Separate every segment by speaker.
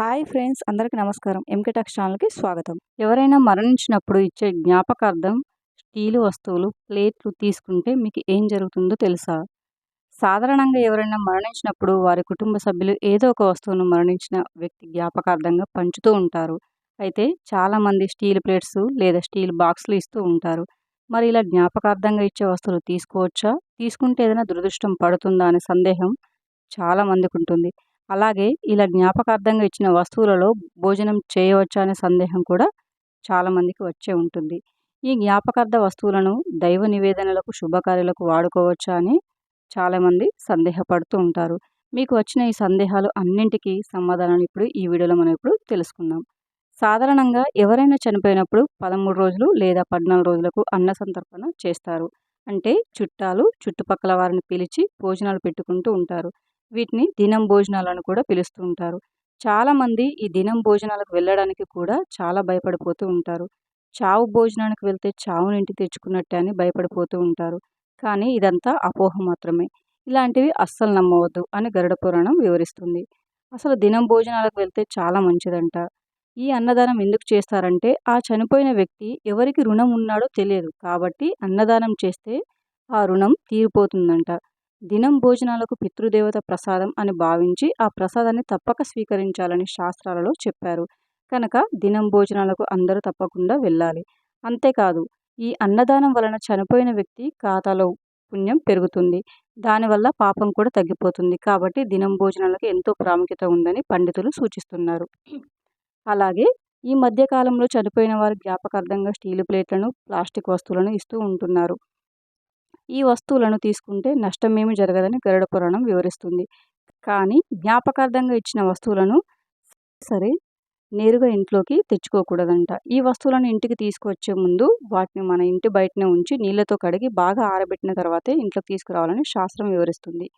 Speaker 1: Hi friends అందరికీ నమస్కారం. MK ఛానల్కి స్వాగతం. ఎవరైనా మరణించినప్పుడు ఇచ్చే జ్ఞాపకార్థం స్టీలు వస్తువులు ప్లేట్లు తీసుకుంటే మీకు ఏం జరుగుతుందో తెలుసా? సాధారణంగా ఎవరైనా మరణించినప్పుడు వారి కుటుంబ సభ్యులు ఏదో ఒక వస్తువును మరణించిన వ్యక్తి జ్ఞాపకార్థంగా పంచుతూ ఉంటారు. అయితే చాలామంది స్టీల్ ప్లేట్స్ లేదా స్టీల్ బాక్సులు ఇస్తూ ఉంటారు. మరి ఇలా జ్ఞాపకార్థంగా ఇచ్చే వస్తువులు తీసుకోవచ్చా? తీసుకుంటే ఏదైనా దురదృష్టం పడుతుందా అనే సందేహం చాలా మందికి ఉంటుంది. అలాగే ఇలా జ్ఞాపకార్థంగా ఇచ్చిన వస్తువులలో భోజనం చేయవచ్చా అనే సందేహం కూడా చాలామందికి వచ్చే ఉంటుంది. ఈ జ్ఞాపకార్థ వస్తువులను దైవ నివేదనలకు శుభకార్యాలకు వాడుకోవచ్చా అని చాలామంది సందేహపడుతూ ఉంటారు. మీకు వచ్చిన ఈ సందేహాలు అన్నింటికీ సమాధానాలు ఇప్పుడు ఈ వీడియోలో మనం ఇప్పుడు తెలుసుకుందాం. సాధారణంగా ఎవరైనా చనిపోయినప్పుడు పదమూడు రోజులు లేదా పద్నాలుగు రోజులకు అన్న సంతర్పణ చేస్తారు. అంటే చుట్టాలు చుట్టుపక్కల వారిని పిలిచి భోజనాలు పెట్టుకుంటూ ఉంటారు. వీటిని దినం భోజనాలను కూడా పిలుస్తూ ఉంటారు. చాలామంది ఈ దినం భోజనాలకు వెళ్ళడానికి కూడా చాలా భయపడిపోతూ ఉంటారు. చావు భోజనానికి వెళ్తే చావుని ఇంటి తెచ్చుకున్నట్టే అని భయపడిపోతూ ఉంటారు. కానీ ఇదంతా అపోహ మాత్రమే. ఇలాంటివి అస్సలు నమ్మవద్దు అని గరుడ పురాణం వివరిస్తుంది. అసలు దినం భోజనాలకు వెళ్తే చాలా మంచిదంట. ఈ అన్నదానం ఎందుకు చేస్తారంటే ఆ చనిపోయిన వ్యక్తి ఎవరికి రుణం ఉన్నాడో తెలియదు. కాబట్టి అన్నదానం చేస్తే ఆ రుణం తీరిపోతుందంట. దినం భోజనాలకు పితృదేవత ప్రసాదం అని భావించి ఆ ప్రసాదాన్ని తప్పక స్వీకరించాలని శాస్త్రాలలో చెప్పారు. కనుక దినం భోజనాలకు అందరూ తప్పకుండా వెళ్ళాలి. అంతేకాదు ఈ అన్నదానం వలన చనిపోయిన వ్యక్తి ఖాతాలో పుణ్యం పెరుగుతుంది. దానివల్ల పాపం కూడా తగ్గిపోతుంది. కాబట్టి దినం భోజనాలకు ఎంతో ప్రాముఖ్యత ఉందని పండితులు సూచిస్తున్నారు. అలాగే ఈ మధ్యకాలంలో చనిపోయిన వారి జ్ఞాపకార్థంగా స్టీలు ప్లేట్లను ప్లాస్టిక్ వస్తువులను ఇస్తూ ఉంటున్నారు. ఈ వస్తువులను తీసుకుంటే నష్టమేమి జరగదని గరుడ పురాణం వివరిస్తుంది. కానీ జ్ఞాపకార్థంగా ఇచ్చిన వస్తువులను సరే నేరుగా ఇంట్లోకి తెచ్చుకోకూడదంట. ఈ వస్తువులను ఇంటికి తీసుకువచ్చే ముందు వాటిని మన ఇంటి బయటనే ఉంచి నీళ్ళతో కడిగి బాగా ఆరబెట్టిన తర్వాతే ఇంట్లోకి తీసుకురావాలని శాస్త్రం వివరిస్తుంది.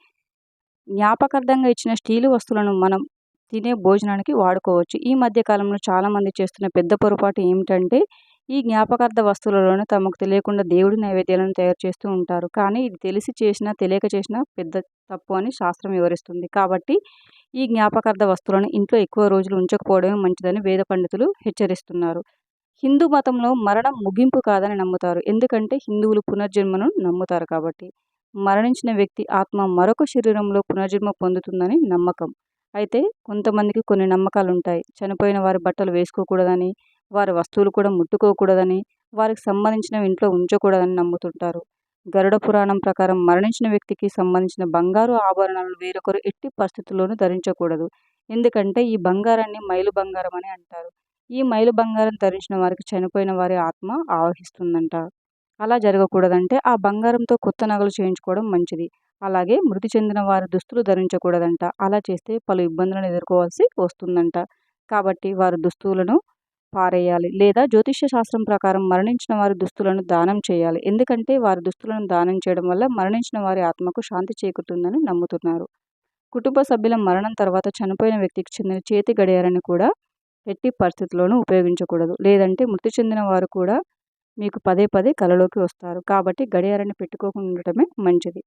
Speaker 1: జ్ఞాపకార్థంగా ఇచ్చిన స్టీలు వస్తువులను మనం తినే భోజనానికి వాడుకోవచ్చు. ఈ మధ్య కాలంలో చాలామంది చేస్తున్న పెద్ద పొరపాటు ఏమిటంటే ఈ జ్ఞాపకార్థ వస్తువులలోనే తమకు తెలియకుండా దేవుడి నైవేద్యాలను తయారు చేస్తూ ఉంటారు. కానీ ఇది తెలిసి చేసినా తెలియక చేసినా పెద్ద తప్పు అని శాస్త్రం వివరిస్తుంది. కాబట్టి ఈ జ్ఞాపకార్థ వస్తువులను ఇంట్లో ఎక్కువ రోజులు ఉంచకపోవడమే మంచిదని వేద పండితులు హెచ్చరిస్తున్నారు. హిందూ మతంలో మరణం ముగింపు కాదని నమ్ముతారు. ఎందుకంటే హిందువులు పునర్జన్మను నమ్ముతారు కాబట్టి. మరణించిన వ్యక్తి ఆత్మ మరొక శరీరంలో పునర్జన్మ పొందుతుందని నమ్మకం. అయితే కొంతమందికి కొన్ని నమ్మకాలు ఉంటాయి చనిపోయిన వారి బట్టలు వేసుకోకూడదని వారి వస్తువులు కూడా ముట్టుకోకూడదని వారికి సంబంధించిన ఇంట్లో ఉంచకూడదని నమ్ముతుంటారు. గరుడ పురాణం ప్రకారం మరణించిన వ్యక్తికి సంబంధించిన బంగారు ఆభరణాలను వేరొకరు ఎట్టి పరిస్థితుల్లోనూ ధరించకూడదు. ఎందుకంటే ఈ బంగారాన్ని మైలు బంగారం అని అంటారు. ఈ మైలు బంగారం ధరించిన వారికి చనిపోయిన వారి ఆత్మ ఆవహిస్తుందంట. అలా జరగకూడదంటే ఆ బంగారంతో కొత్త నగలు చేయించుకోవడం మంచిది. అలాగే మృతి చెందిన వారి దుస్తులు ధరించకూడదంట. అలా చేస్తే పలు ఇబ్బందులను ఎదుర్కోవాల్సి వస్తుందంట. కాబట్టి వారి దుస్తువులను పారేయాలి. లేదా జ్యోతిష్య శాస్త్రం ప్రకారం మరణించిన వారి దుస్తులను దానం చేయాలి. ఎందుకంటే వారి దుస్తులను దానం చేయడం వల్ల మరణించిన వారి ఆత్మకు శాంతి చేకూరుతుందని నమ్ముతున్నారు. కుటుంబ సభ్యుల మరణం తర్వాత చనిపోయిన వ్యక్తికి చెందిన చేతి గడియారాన్ని కూడా ఎట్టి పరిస్థితుల్లోనూ ఉపయోగించకూడదు. లేదంటే మృతి చెందిన వారు కూడా మీకు పదే పదే కలలోకి వస్తారు. కాబట్టి గడియారాన్ని పెట్టుకోకుండా ఉండటమే మంచిది.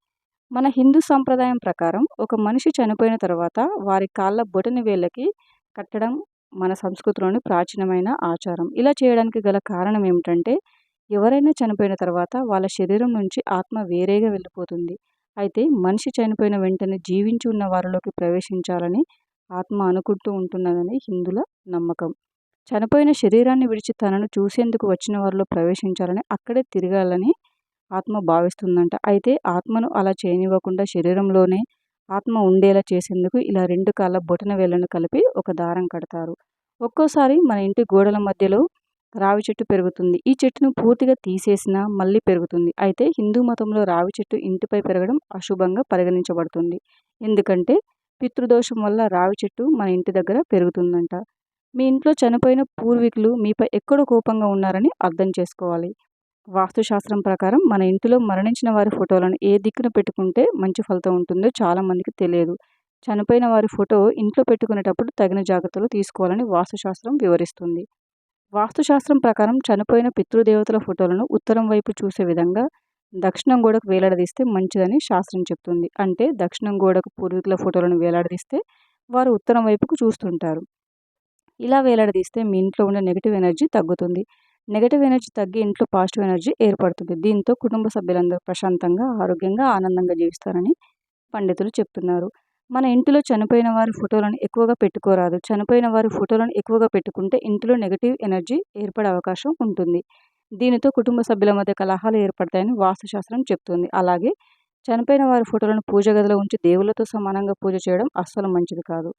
Speaker 1: మన హిందూ సాంప్రదాయం ప్రకారం ఒక మనిషి చనిపోయిన తర్వాత వారి కాళ్ళ బొటని వేళ్ళకి కట్టడం మన సంస్కృతిలోని ప్రాచీనమైన ఆచారం. ఇలా చేయడానికి గల కారణం ఏమిటంటే ఎవరైనా చనిపోయిన తర్వాత వాళ్ళ శరీరం నుంచి ఆత్మ వేరేగా వెళ్ళిపోతుంది. అయితే మనిషి చనిపోయిన వెంటనే జీవించి ఉన్న వారిలోకి ప్రవేశించాలని ఆత్మ అనుకుంటూ ఉంటున్నదని హిందుల నమ్మకం. చనిపోయిన శరీరాన్ని విడిచి తనను చూసేందుకు వచ్చిన వారిలో ప్రవేశించాలని అక్కడే తిరగాలని ఆత్మ భావిస్తుందంట. అయితే ఆత్మను అలా చేయనివ్వకుండా శరీరంలోనే ఆత్మ ఉండేలా చేసేందుకు ఇలా రెండు కాళ్ళ బొటన వేళ్ళను కలిపి ఒక దారం కడతారు. ఒక్కోసారి మన ఇంటి గోడల మధ్యలో రావి చెట్టు పెరుగుతుంది. ఈ చెట్టును పూర్తిగా తీసేసినా మళ్ళీ పెరుగుతుంది. అయితే హిందూ మతంలో రావి చెట్టు ఇంటిపై పెరగడం అశుభంగా పరిగణించబడుతుంది. ఎందుకంటే పితృదోషం వల్ల రావి చెట్టు మన ఇంటి దగ్గర పెరుగుతుందంట. మీ ఇంట్లో చనిపోయిన పూర్వీకులు మీపై ఎక్కడో కోపంగా ఉన్నారని అర్థం చేసుకోవాలి. వాస్తుశాస్త్రం ప్రకారం మన ఇంటిలో మరణించిన వారి ఫోటోలను ఏ దిక్కున పెట్టుకుంటే మంచి ఫలితం ఉంటుందో చాలామందికి తెలియదు. చనిపోయిన వారి ఫోటో ఇంట్లో పెట్టుకునేటప్పుడు తగిన జాగ్రత్తలు తీసుకోవాలని వాస్తుశాస్త్రం వివరిస్తుంది. వాస్తుశాస్త్రం ప్రకారం చనిపోయిన పితృదేవతల ఫోటోలను ఉత్తరం వైపు చూసే విధంగా దక్షిణం గోడకు వేలాడదీస్తే మంచిదని శాస్త్రం చెప్తుంది. అంటే దక్షిణం గోడకు పూర్వీకుల ఫోటోలను వేలాడదీస్తే వారు ఉత్తరం వైపుకు చూస్తుంటారు. ఇలా వేలాడదీస్తే మీ ఇంట్లో ఉండే నెగిటివ్ ఎనర్జీ తగ్గుతుంది. నెగటివ్ ఎనర్జీ తగ్గి ఇంట్లో పాజిటివ్ ఎనర్జీ ఏర్పడుతుంది. దీంతో కుటుంబ సభ్యులందరూ ప్రశాంతంగా ఆరోగ్యంగా ఆనందంగా జీవిస్తారని పండితులు చెప్తున్నారు. మన ఇంటిలో చనిపోయిన వారి ఫోటోలను ఎక్కువగా పెట్టుకోరాదు. చనిపోయిన వారి ఫోటోలను ఎక్కువగా పెట్టుకుంటే ఇంటిలో నెగటివ్ ఎనర్జీ ఏర్పడే అవకాశం ఉంటుంది. దీనితో కుటుంబ సభ్యుల మధ్య కలహాలు ఏర్పడతాయని వాస్తుశాస్త్రం చెప్తుంది. అలాగే చనిపోయిన వారి ఫోటోలను పూజ గదిలో ఉంచి దేవులతో సమానంగా పూజ చేయడం అస్సలు మంచిది కాదు.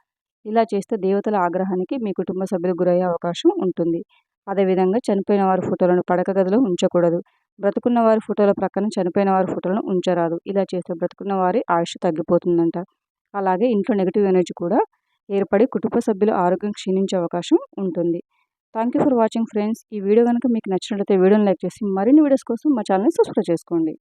Speaker 1: ఇలా చేస్తే దేవతల ఆగ్రహానికి మీ కుటుంబ సభ్యులు గురయ్యే అవకాశం ఉంటుంది. అదేవిధంగా చనిపోయిన వారి ఫోటోలను పడక గదిలో ఉంచకూడదు. బ్రతుకున్న వారి ఫోటోల ప్రక్కన చనిపోయిన వారి ఫోటోలను ఉంచరాదు. ఇలా చేస్తే బ్రతుకున్న వారి ఆయుష్ తగ్గిపోతుందంట. అలాగే ఇంట్లో నెగిటివ్ ఎనర్జీ కూడా ఏర్పడి కుటుంబ సభ్యుల ఆరోగ్యం క్షీణించే అవకాశం ఉంటుంది. Thank you for watching friends. ఈ వీడియో కనుక మీకు నచ్చినట్లయితే వీడియోని లైక్ చేసి మరిన్ని వీడియోస్ కోసం మా ఛానల్ని సబ్స్క్రైబ్ చేసుకోండి.